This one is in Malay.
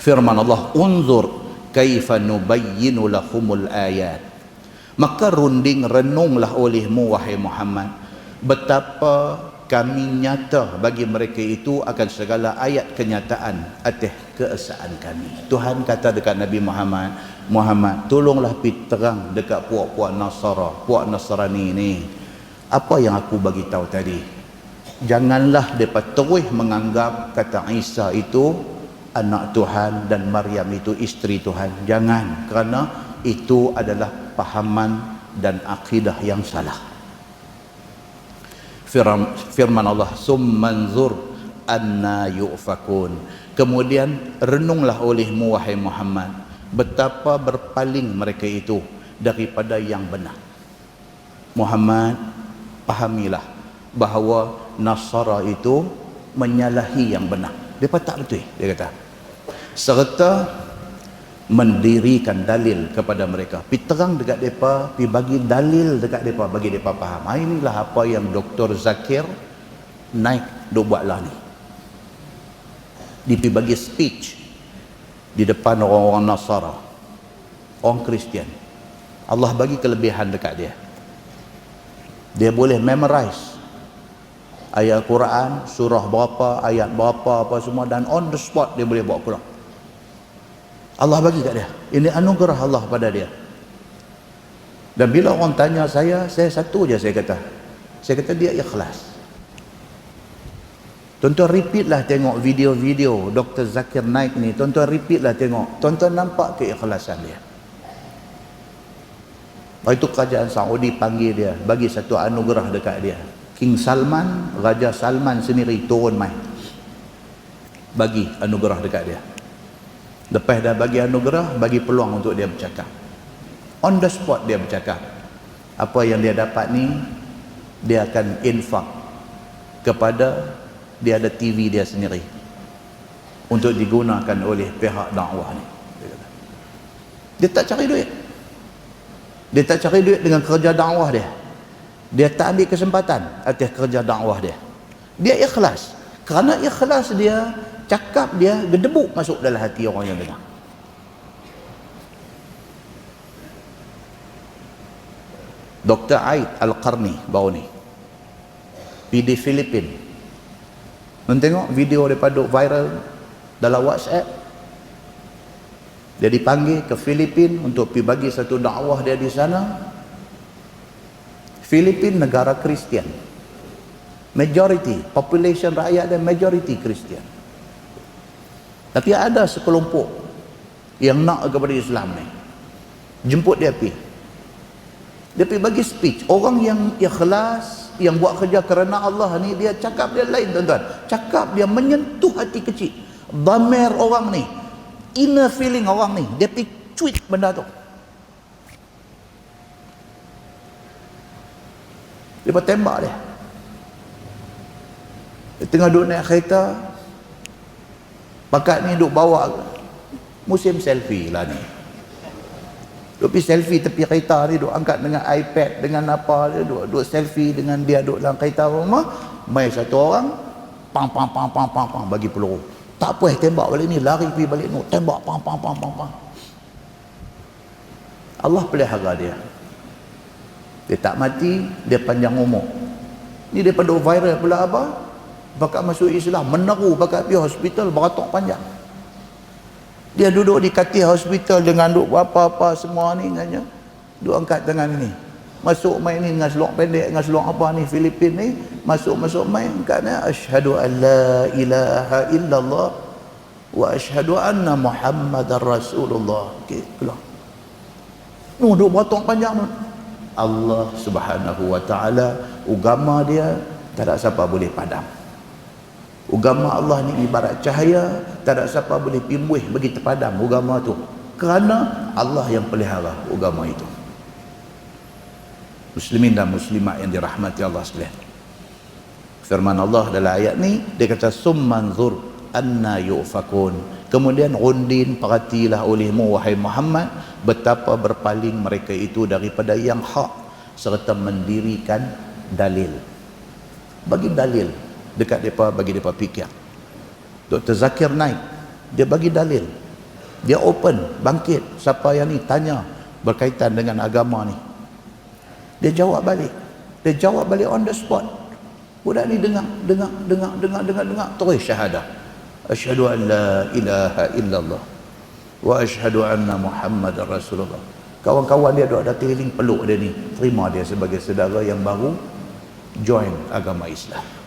firman Allah unzur kaifa nubayyinu lahumul ayat. Maka runding renunglah olehmu wahai Muhammad betapa kami nyata bagi mereka itu akan segala ayat kenyataan atas keesaan kami. Tuhan kata dekat Nabi Muhammad Muhammad tolonglah pi terang dekat puak-puak Nasara puak Nasrani ni. Apa yang aku bagi tahu tadi? Janganlah mereka terus menganggap kata Isa itu anak Tuhan dan Maryam itu isteri Tuhan. Jangan kerana itu adalah pahaman dan akidah yang salah. Firman, Allah summanzur anna yu'fakun. Kemudian renunglah olehmu wahai Muhammad betapa berpaling mereka itu daripada yang benar. Muhammad pahamilah bahawa Nasara itu menyalahi yang benar dia tak betul dia kata. Serta mendirikan dalil kepada mereka. Pi terang dekat depa pi bagi dalil dekat depa bagi depa faham. Ha, inilah apa yang Dr Zakir naik duk buatlah ni. Dia pi bagi speech di depan orang-orang Nasara. Orang Kristian. Allah bagi kelebihan dekat dia. Dia boleh memorize ayat Quran, surah berapa, ayat berapa, apa semua dan on the spot dia boleh bawa pulang. Allah bagi kat dia. Ini anugerah Allah pada dia. Dan bila orang tanya saya, saya satu je saya kata. Saya kata dia ikhlas. Tuan-tuan repeat lah tengok video-video Dr. Zakir Naik ni. Tuan-tuan repeat lah tengok. Tuan-tuan nampak keikhlasan dia. Lepas itu kerajaan Saudi panggil dia. Bagi satu anugerah dekat dia. King Salman, Raja Salman sendiri turun mai. Bagi anugerah dekat dia. Lepas dah bagi anugerah, bagi peluang untuk dia bercakap. On the spot dia bercakap. Apa yang dia dapat ni, dia akan infak kepada dia ada TV dia sendiri. Untuk digunakan oleh pihak dakwah ni. Dia tak cari duit. Dia tak cari duit dengan kerja dakwah dia dia tak ambil kesempatan. Atas kerja dakwah dia. Dia ikhlas. Kerana ikhlas dia cakap dia gedebuk masuk dalam hati orang yang dengar. Dr. Aid Al-Qarni baru ni. Di Filipin. Tengok video daripada viral dalam WhatsApp. Dia dipanggil ke Filipin untuk pergi bagi satu dakwah dia di sana Filipin negara Kristian. Majority, population rakyat dan majority Kristian. Tapi ada sekelompok yang nak kepada Islam ni. Jemput dia pergi. Dia pergi bagi speech. Orang yang ikhlas, yang buat kerja kerana Allah ni, dia cakap dia lain tuan-tuan. Cakap dia menyentuh hati kecil. Damir orang ni. Inner feeling orang ni. Dia pergi tweet benda tu. Dia pun tembak dia. Dia tengah duduk naik kereta. Pakat ni duduk bawa musim selfie lah ni. Duduk pergi selfie tepi kereta ni duduk angkat dengan iPad dengan apa dia duduk, duduk selfie dengan dia duduk dalam kereta rumah. Mai satu orang pang pang pang pang pang pang bagi peluru. Tak apa tembak balik ni lari pergi balik ni tembak pang pang pang pang pang. Allah pelihara dia dia tak mati dia panjang umur. Ni daripada viral pula apa? Bakat masuk Islam meneru bakat pergi hospital beratok panjang. Dia duduk di katil hospital dengan duduk apa-apa semua ni katanya duduk angkat tangan ni. Masuk main ni dengan seluar pendek dengan seluar apa ni Filipin ni masuk-masuk main katanya asyhadu an la ilaha illallah wa asyhadu anna muhammadar rasulullah. Okey keluar. Nu duduk beratok panjang Allah subhanahu wa ta'ala. Agama dia tak ada siapa boleh padam. Agama Allah ni ibarat cahaya tak ada siapa boleh pimbuih bagi terpadam agama tu. Kerana Allah yang pelihara agama itu. Muslimin dan muslimat yang dirahmati Allah sekalian. Firman Allah dalam ayat ni dia kata summanzur anna yu'fakun. Kemudian undin perhatilah olehmu wahai Muhammad betapa berpaling mereka itu daripada yang hak serta mendirikan dalil. Bagi dalil dekat depa bagi depa fikir. Dr. Zakir Naik dia bagi dalil dia open bangkit siapa yang ni tanya berkaitan dengan agama ni dia jawab balik dia jawab balik on the spot budak ni dengar dengar dengar dengar dengar dengar terus syahadah asyhadu an la ilaha illallah wa asyhadu anna muhammad rasulullah. Kawan-kawan dia ada keliling peluk dia ni. Terima dia sebagai saudara yang baru join agama Islam